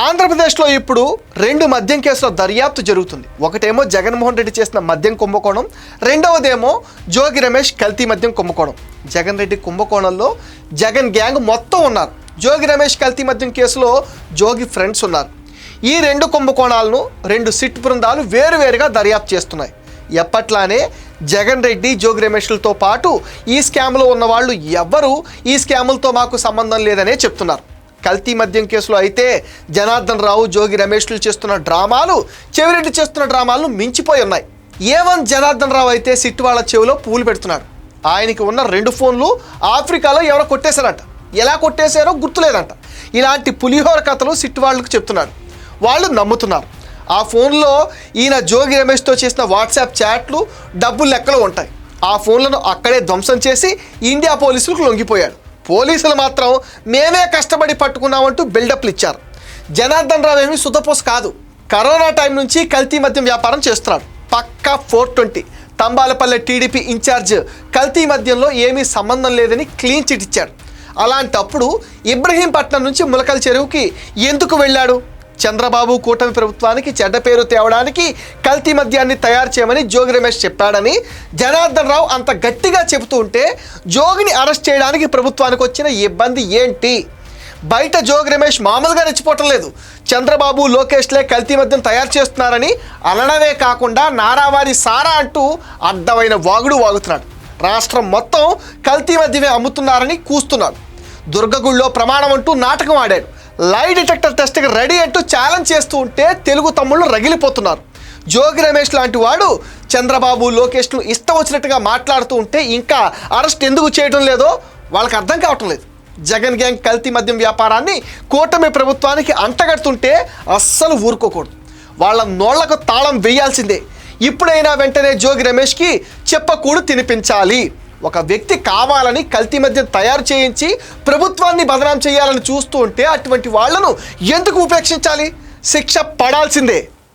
ఆంధ్రప్రదేశ్లో ఇప్పుడు రెండు మద్యం కేసుల దర్యాప్తు జరుగుతుంది. ఒకటేమో జగన్మోహన్ రెడ్డి చేసిన మద్యం కుంభకోణం రెండవదేమో జోగి రమేష్ కల్తీ మద్యం కుంభకోణం. జగన్ రెడ్డి కుంభకోణంలో జగన్ గ్యాంగ్ మొత్తం ఉన్నారు. జోగి రమేష్ కల్తీ మద్యం కేసులో జోగి ఫ్రెండ్స్ ఉన్నారు. ఈ రెండు కుంభకోణాలను రెండు సిట్ బృందాలు వేరువేరుగా దర్యాప్తు చేస్తున్నాయి. ఎప్పట్లానే జగన్ రెడ్డి జోగి రమేష్లతో పాటు ఈ స్కామ్లో ఉన్న వాళ్ళు ఎవ్వరూ ఈ స్కాములతో మాకు సంబంధం లేదనే చెప్తున్నారు. కల్తీ మద్యం కేసులో అయితే జనార్దన్ రావు జోగి రమేష్లు చేస్తున్న డ్రామాలు చెవిరెడ్డి చేస్తున్న డ్రామాలను మించిపోయి ఉన్నాయి. ఏ వన్ జనార్దన్ రావు అయితే సిట్ వాళ్ళ చెవిలో పూలు పెడుతున్నాడు ఆయనకి ఉన్న రెండు ఫోన్లు ఆఫ్రికాలో ఎవరో కొట్టేశారట. ఎలా కొట్టేశారో గుర్తులేదంట. ఇలాంటి పులిహోర కథలు సిట్ వాళ్ళకు చెప్తున్నాడు వాళ్ళు నమ్ముతున్నారు. ఆ ఫోన్లో ఈయన జోగి రమేష్తో చేసిన వాట్సాప్ చాట్లు డబ్బు లెక్కలు ఉంటాయి. ఆ ఫోన్లను అక్కడే ధ్వంసం చేసి ఇండియా పోలీసులకు లొంగిపోయాడు. పోలీసులు మాత్రం మేమే కష్టపడి పట్టుకున్నామంటూ బిల్డప్లు ఇచ్చారు. జనార్దన్ రావు ఏమి సుతపోస్ కాదు. కరోనా టైం నుంచి కల్తీ మద్యం వ్యాపారం చేస్తున్నాడు. పక్కా four twenty. Thamballapalle TDP incharge కల్తీ మద్యంలో ఏమీ సంబంధం లేదని క్లీన్ చిట్ ఇచ్చాడు. అలాంటప్పుడు ఇబ్రహీంపట్నం నుంచి ములకల చెరువుకి ఎందుకు వెళ్ళాడు? చంద్రబాబు కూటమి ప్రభుత్వానికి చెడ్డ పేరు తేవడానికి కల్తీ మద్యాన్ని తయారు చేయమని జోగి రమేష్ చెప్పాడని జనార్దన్ రావు అంత గట్టిగా చెబుతూ ఉంటే జోగిని అరెస్ట్ చేయడానికి ప్రభుత్వానికి వచ్చిన ఇబ్బంది ఏంటి? బయట జోగి రమేష్ మామూలుగా రెచ్చిపోవటం లేదు. చంద్రబాబు లోకేష్లే కల్తీ మద్యం తయారు చేస్తున్నారని అనడమే కాకుండా నారావారి సారా అంటూ అడ్డమైన వాగుడు వాగుతున్నాడు. రాష్ట్రం మొత్తం కల్తీ మద్యమే అమ్ముతున్నారని కూస్తున్నాడు దుర్గగుళ్ళో ప్రమాణం అంటూ నాటకం ఆడాడు. లై డిటెక్టర్ టెస్ట్కి రెడీ అంటూ ఛాలెంజ్ చేస్తూ ఉంటే తెలుగు తమ్ముళ్ళు రగిలిపోతున్నారు. జోగి రమేష్ లాంటి వాడు చంద్రబాబు లోకేష్ను ఇష్టం వచ్చినట్టుగా మాట్లాడుతూ ఉంటే ఇంకా అరెస్ట్ ఎందుకు చేయడం లేదో వాళ్ళకి అర్థం కావటం లేదు. జగన్ గ్యాంగ్ కల్తీ మద్యం వ్యాపారాన్ని కూటమి ప్రభుత్వానికి అంటగడుతుంటే అస్సలు ఊరుకోకూడదు. వాళ్ళ నోళ్ళకు తాళం వేయాల్సిందే. ఇప్పుడైనా వెంటనే జోగి రమేష్కి చెప్పకూడు తినిపించాలి. ఒక వ్యక్తి కావాలని కల్తీ మధ్య తయారు చేయించి ప్రభుత్వాన్ని బదనాం చేయాలని చూస్తూ ఉంటే అటువంటి వాళ్ళను ఎందుకు ఉపేక్షించాలి? శిక్ష పడాల్సిందే.